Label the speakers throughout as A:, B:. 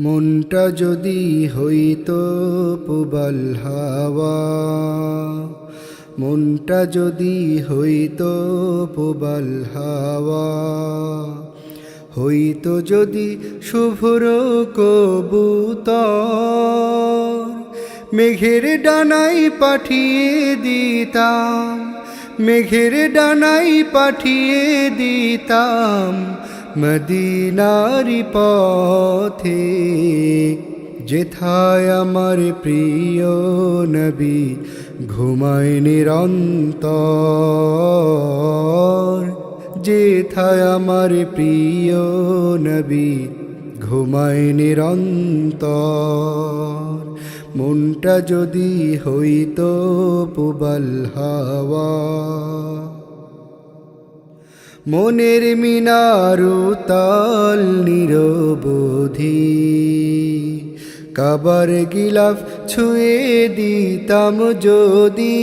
A: মনটা যদি হইতো পুবাল হাওয়া, মনটা যদি হইতো পুবাল হাওয়া, হইতো যদি শুভ্র কবুত মেঘের ডানাই পাঠিয়ে দিতাম, মেঘের ডানাই পাঠিয়ে দিতাম মদিনারি পথে, যেথায় আমার প্রিয় নবী ঘুমায় নিরন্তর, যেথায় আমার প্রিয় নবী ঘুমায় নিরন্তর। মনটা যদি হইতো পুবাল হাওয়া মনের মিনারু তাল নিরবধি। কাবার গিলাফ ছুঁয়ে দিতাম যদি।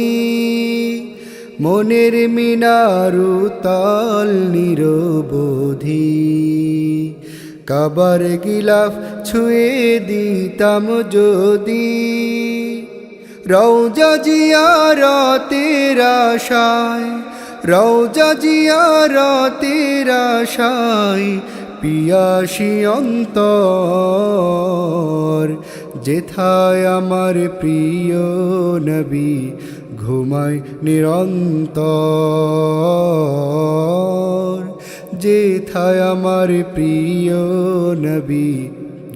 A: মনের মিনারু তাল নিরবধি। কাবার গিলাফ ছুঁয়ে দিতাম যদি। রৌজা জিয়ারতের আশায় রৌজা জিয়ারতের আশায় পিয়াসি অন্তর, যেথায় আমার প্রিয় নবী ঘুমায় নিরন্তর, যেথায় আমার প্রিয় নবী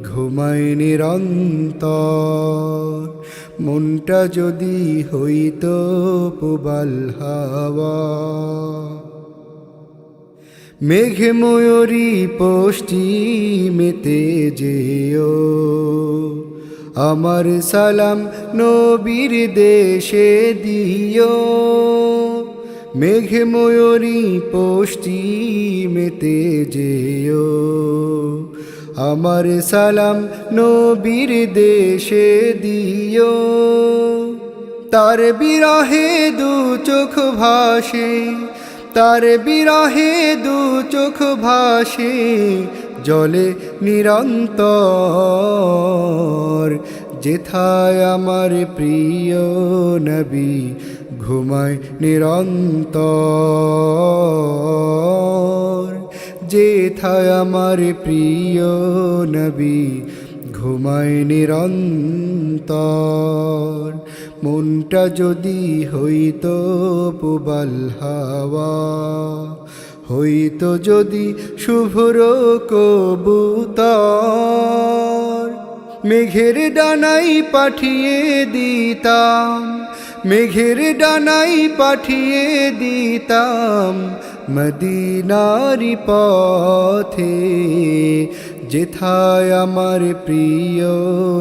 A: ঘুমায় নিরন্তর। মনটা যদি হইতো পুবাল হাওয়া। মেঘ ময়ূরী পশ্চিমেতে যেও। আমার সালাম নবীর দেশে দিও। মেঘ ময়ূরী পশ্চিমেতে যেও। আমার সালাম নবীর দেশে দিও। তার বিরাহে দু চোখ ভাসে, তার বিরাহে দু চোখ ভাসে, জলে নিরন্তর। যেথায় আমার প্রিয় নবী ঘুমায় নিরন্তর। যেথায় আমার প্রিয় নবী, ঘুমায় নিরন্তর। মনটা যদি হইতো পুবাল হাওয়া, হইতো যদি শুভ্র কবুতর। মেঘের ডানাই পাঠিয়ে দিতাম, মেঘের ডানাই পাঠিয়ে দিতাম মদিনারি পথে, যেথায় আমার প্রিয়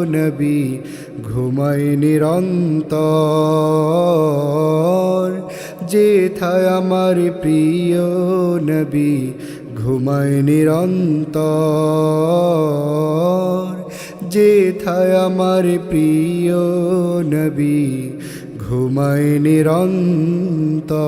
A: নবী ঘুমায় নিরন্তর, যেথায় আমার প্রিয় নবী ঘুমায় নিরন্তর, যেথায় আমার প্রিয় নবী ঘুমায় নিরন্তর।